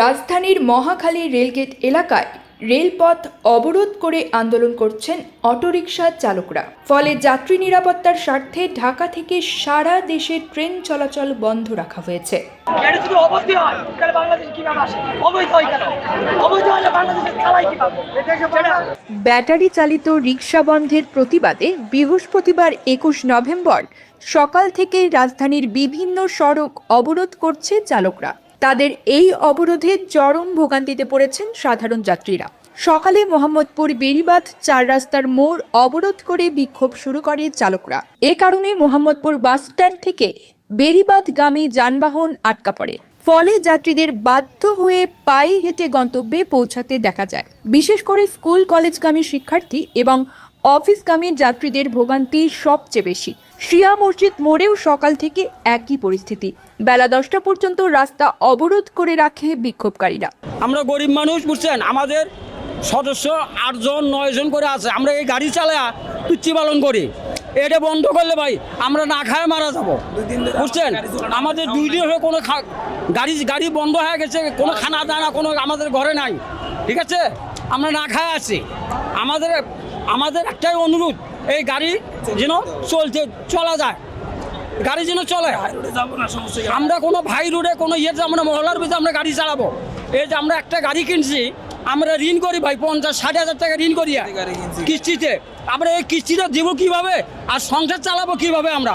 রাজধানীর মহাখালী রেলগেট এলাকায় রেলপথ অবরোধ করে আন্দোলন করছেন অটোরিকশা চালকরা। ফলে যাত্রী নিরাপত্তার স্বার্থে ঢাকা থেকে সারা দেশে ট্রেন চলাচল বন্ধ রাখা হয়েছে। ব্যাটারি চালিত রিক্সা বন্ধের প্রতিবাদে বৃহস্পতিবার একুশ নভেম্বর সকাল থেকে রাজধানীর বিভিন্ন সড়ক অবরোধ করছে চালকরা। তাদের এই অবরোধে চরম ভোগান্তিতে পড়েছেন সাধারণ যাত্রীরা। সকালে মোহাম্মদপুর বেরিবাঁধ চার রাস্তার মোড় অবরোধ করে বিক্ষোভ শুরু করে চালকরা। এ কারণে মোহাম্মদপুর বাস স্ট্যান্ড থেকে বেরিবাঁধগামী যানবাহন আটকা পড়ে। ফলে যাত্রীদের বাধ্য হয়ে পায়ে হেঁটে গন্তব্যে পৌঁছাতে দেখা যায়। বিশেষ করে স্কুল, কলেজগামী শিক্ষার্থী এবং অফিসগামী যাত্রীদের ভোগান্তি সবচেয়ে বেশি। শিয়া মসজিদ মোড়েও সকাল থেকে একই পরিস্থিতি। বেলা দশটা পর্যন্ত রাস্তা অবরোধ করে রাখে বিক্ষোভকারীরা। আমরা গরিব মানুষ, বুঝছেন? আমাদের সদস্য আটজন, নয়জন করে আছে। আমরা এই গাড়ি চালা পিচ্ছি পালন করি। এটা বন্ধ করলে ভাই, আমরা না খায় মারা যাব। বুঝছেন? আমাদের দুই দিন হয়ে কোনো গাড়ি গাড়ি বন্ধ হয়ে গেছে, কোনো খানা দানা, কোনো আমাদের ঘরে নাই। ঠিক আছে? আমরা না খায় আছি। আমাদের আমাদের একটাই অনুরোধ, এই গাড়ি যেন চলতে, চলা যায়। গাড়ি যেন চলে। আমরা কোনো ভাই রোডে কোনো ইয়েতে, আমরা মহলার ভিতরে আমরা গাড়ি চালাবো। এই যে আমরা একটা গাড়ি কিনছি আমরা ঋণ করি ভাই, পঞ্চাশ, ষাট হাজার টাকা ঋণ করি কিস্তিতে। আমরা এই কিস্তিটা দিব কীভাবে? আর সংসার চালাবো কীভাবে আমরা?